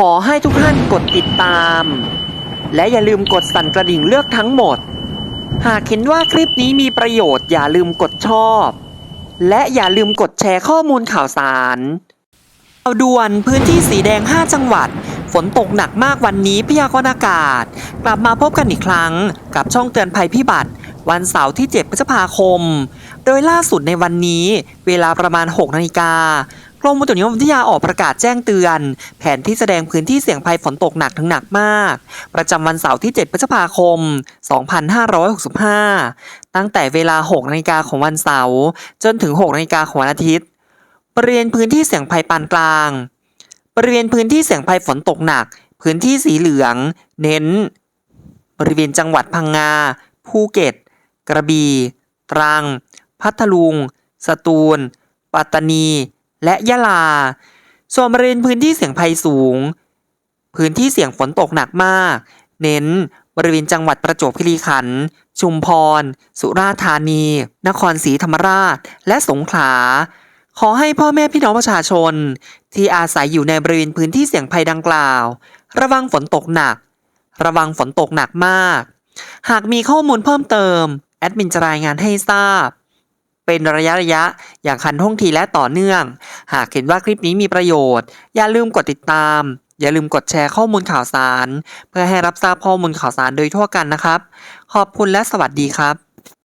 ขอให้ทุกท่านกดติดตาม และอย่าลืมกดสั่นกระดิ่งเลือกทั้งหมด หากเห็นว่าคลิปนี้มีประโยชน์อย่าลืมกดชอบ และอย่าลืมกดแชร์ข้อมูลข่าวสารเอาด่วนพื้นที่สีแดง 5 จังหวัด ฝนตกหนักมากวันนี้พยากรณ์อากาศ กลับมาพบกันอีกครั้ง กับช่องเตือนภัยพิบัติ วันเสาร์ที่ 7 พฤษภาคม โดยล่าสุดในวันนี้ เวลาประมาณ 6 นาฬิกา รมอุตุนิยมวิทยาออกประกาศแจ้งเตือน แผนที่แสดงพื้นที่เสี่ยงภัยฝนตกหนักถึงหนักมาก ประจำวันเสาร์ที่ 7 พฤษภาคม 2565 ตั้งแต่เวลา 6นาฬิกาของวันเสาร์จนถึง 6นาฬิกาของวันอาทิตย์ บริเวณพื้นที่เสี่ยงภัยปานกลาง บริเวณพื้นที่เสี่ยงภัยฝนตกหนัก พื้นที่สีเหลือง เน้น บริเวณจังหวัดพังงา ภูเก็ต กระบี่ ตรัง พัทลุง สตูล ปัตตานี และยะลา ส่วนบริเวณพื้นที่เสี่ยงภัยสูง พื้นที่เสี่ยงฝนตกหนักมาก เน้นบริเวณจังหวัดประจวบคีรีขันธ์ ชุมพร สุราษฎร์ธานี นครศรีธรรมราช และสงขลา ขอให้พ่อแม่พี่น้องประชาชน ที่อาศัยอยู่ในบริเวณพื้นที่เสี่ยงภัยดังกล่าว ระวังฝนตกหนัก ระวังฝนตกหนักมาก หากมีข้อมูลเพิ่มเติม แอดมินจะรายงานให้ทราบ เป็นระยะระยะ อย่างคันท่องทีและต่อเนื่อง หากเห็นว่าคลิปนี้มีประโยชน์ อย่าลืมกดติดตาม อย่าลืมกดแชร์ข้อมูลข่าวสาร เพื่อให้รับทราบข้อมูลข่าวสารโดยทั่วกันนะครับ ขอบคุณและสวัสดีครับ